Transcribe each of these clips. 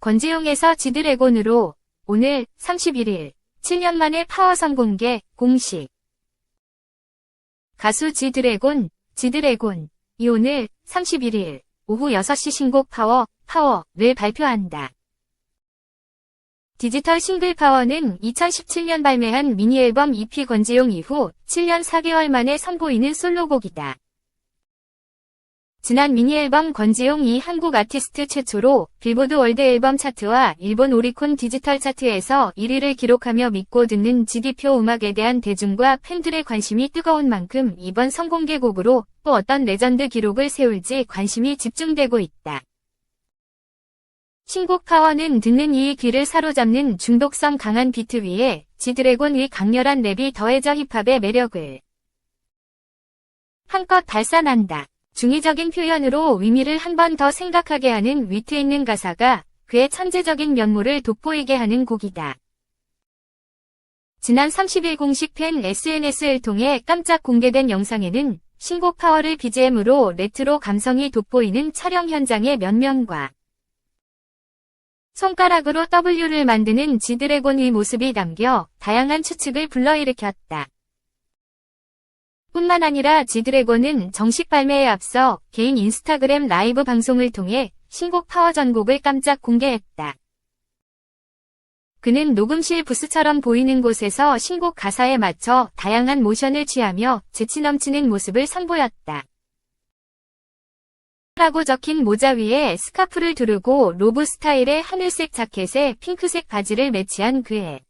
권지용에서 지드래곤으로 오늘 31일 7년 만에 파워 선 공개 공식 가수 지드래곤 지드래곤 이 오늘 31일 오후 6시 신곡 파워 파워를 발표한다. 디지털 싱글 파워는 2017년 발매한 미니 앨범 EP 권지용 이후 7년 4개월 만에 선보이는 솔로곡이다. 지난 미니 앨범 권지용이 한국 아티스트 최초로 빌보드 월드 앨범 차트와 일본 오리콘 디지털 차트에서 1위를 기록하며 믿고 듣는 GD표 음악에 대한 대중과 팬들의 관심이 뜨거운 만큼 이번 선공개곡으로 또 어떤 레전드 기록을 세울지 관심이 집중되고 있다. 신곡 파워는 듣는 이의 귀를 사로잡는 중독성 강한 비트 위에 지드래곤의 강렬한 랩이 더해져 힙합의 매력을 한껏 발산한다. 중의적인 표현으로 의미를 한 번 더 생각하게 하는 위트 있는 가사가 그의 천재적인 면모를 돋보이게 하는 곡이다. 지난 30일 공식 팬 SNS를 통해 깜짝 공개된 영상에는 신곡 파워를 BGM으로 레트로 감성이 돋보이는 촬영 현장의 면면과 손가락으로 W를 만드는 지드래곤의 모습이 담겨 다양한 추측을 불러일으켰다. 뿐만 아니라 지드래곤은 정식 발매에 앞서 개인 인스타그램 라이브 방송을 통해 신곡 파워 전곡을 깜짝 공개했다. 그는 녹음실 부스처럼 보이는 곳에서 신곡 가사에 맞춰 다양한 모션을 취하며 재치 넘치는 모습을 선보였다. 라고 적힌 모자 위에 스카프를 두르고 로브 스타일의 하늘색 자켓에 핑크색 바지를 매치한 그의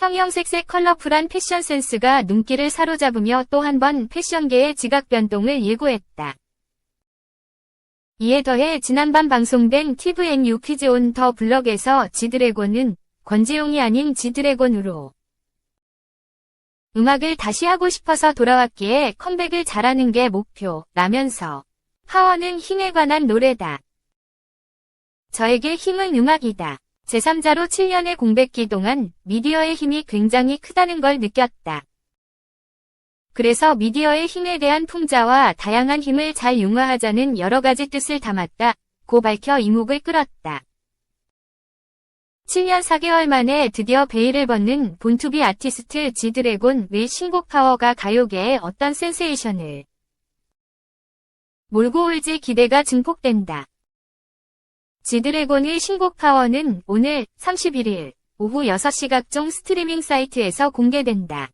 형형색색 컬러풀한 패션 센스가 눈길을 사로잡으며 또 한 번 패션계의 지각 변동을 예고했다. 이에 더해 지난밤 방송된 TVNU 퀴즈 온 더 블럭에서 지드래곤은 권지용이 아닌 지드래곤으로 음악을 다시 하고 싶어서 돌아왔기에 컴백을 잘하는 게 목표라면서 파워는 힘에 관한 노래다. 저에게 힘은 음악이다. 제3자로 7년의 공백기 동안 미디어의 힘이 굉장히 크다는 걸 느꼈다. 그래서 미디어의 힘에 대한 풍자와 다양한 힘을 잘 융화하자는 여러 가지 뜻을 담았다. 고 밝혀 이목을 끌었다. 7년 4개월 만에 드디어 베일을 벗는 본투비 아티스트 지드래곤의 신곡 파워가 가요계에 어떤 센세이션을 몰고 올지 기대가 증폭된다. 지드래곤의 신곡 파워는 오늘 31일 오후 6시 각종 스트리밍 사이트에서 공개된다.